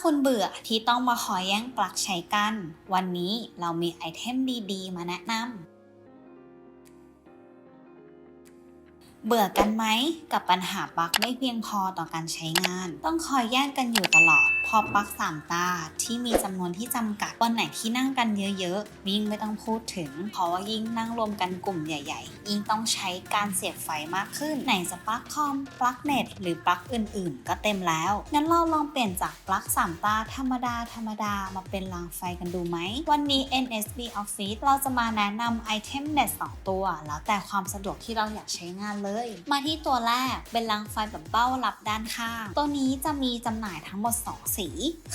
คุณเบื่อที่ต้องมาคอยแย่งปลั๊กใช้กัน วันนี้เรามีไอเทมดีๆ มาแนะนำ เบื่อกันไหมกับปัญหาปลั๊กไม่เพียงพอต่อการใช้งาน ต้องคอยแย่งกันอยู่ตลอด อปลั๊กสามตาที่มีจำนวนที่จำกัดวันไหนที่นั่งกันเยอะๆยิ่งไม่ต้องพูดถึง เพราะว่ายิ่งนั่งรวมกันกลุ่มใหญ่ ๆ ยิ่งต้องใช้การเสียบไฟมากขึ้น ไหนจะปลั๊กคอมปลั๊กเน็ตหรือปลั๊กอื่น ๆ ก็เต็มแล้ว งั้นเราลองเปลี่ยนจากปลั๊กสามตาธรรมดาธรรมดามาเป็นรางไฟกันดูไหม วันนี้ NSB Office เราจะมาแนะนำไอเทมเด็ด2ตัว แล้วแต่ความสะดวกที่เราอยากใช้งานเลย มาที่ตัวแรกเป็นรางไฟแบบเบ้ารับด้านข้าง ตัวนี้จะมีจำหน่ายทั้งหมด 2 สี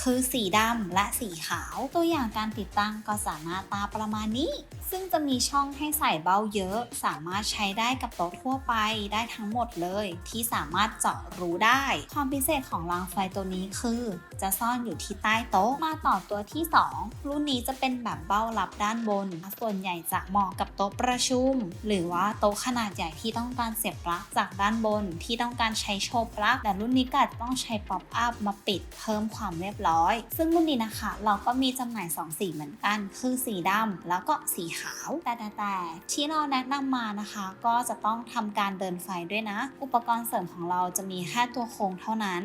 คือสีดำและสีขาว ตัวอย่างการติดตั้งก็สามารถตาประมาณนี้ ซึ่งจะมีช่องให้ใส่เบ้าเยอะ สามารถใช้ได้กับโต๊ะทั่วไปได้ทั้งหมดเลย ที่สามารถเจาะรูได้ ความพิเศษของรางไฟตัวนี้คือ จะซ่อนอยู่ที่ใต้โต๊ะมาต่อตัวที่ 2 รุ่นนี้จะเป็นแบบเบ้ารับด้านบน ส่วนใหญ่จะเหมาะกับโต๊ะประชุม หรือว่าโต๊ะขนาดใหญ่ที่ต้องการเสียบปลั๊กจากด้านบนที่ต้องการใช้โชว์ปลั๊กแต่รุ่นนี้ก็ต้องใช้ป๊อปอัพมาปิดเพิ่มความเรียบร้อย ซึ่งรุ่นนี้นะคะ เราก็มีจำหน่าย 2 สีเหมือนกัน คือสีดำแล้วก็สีขาว แต่แต่แต่ที่เราแนะนำมานะคะ ก็จะต้องทำการเดินไฟด้วยนะ อุปกรณ์เสริมของเราจะมีแค่ตัวโครงเท่านั้น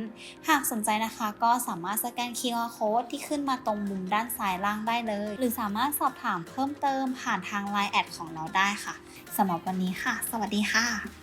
หากสนใจนะคะก็สามารถสแกน QR Code ที่ขึ้นมาตรงมุมด้านซ้ายล่างได้เลย หรือสามารถสอบถามเพิ่มเติมผ่านทาง Line แอดของเราได้ค่ะสำหรับวันนี้ค่ะ สวัสดีค่ะ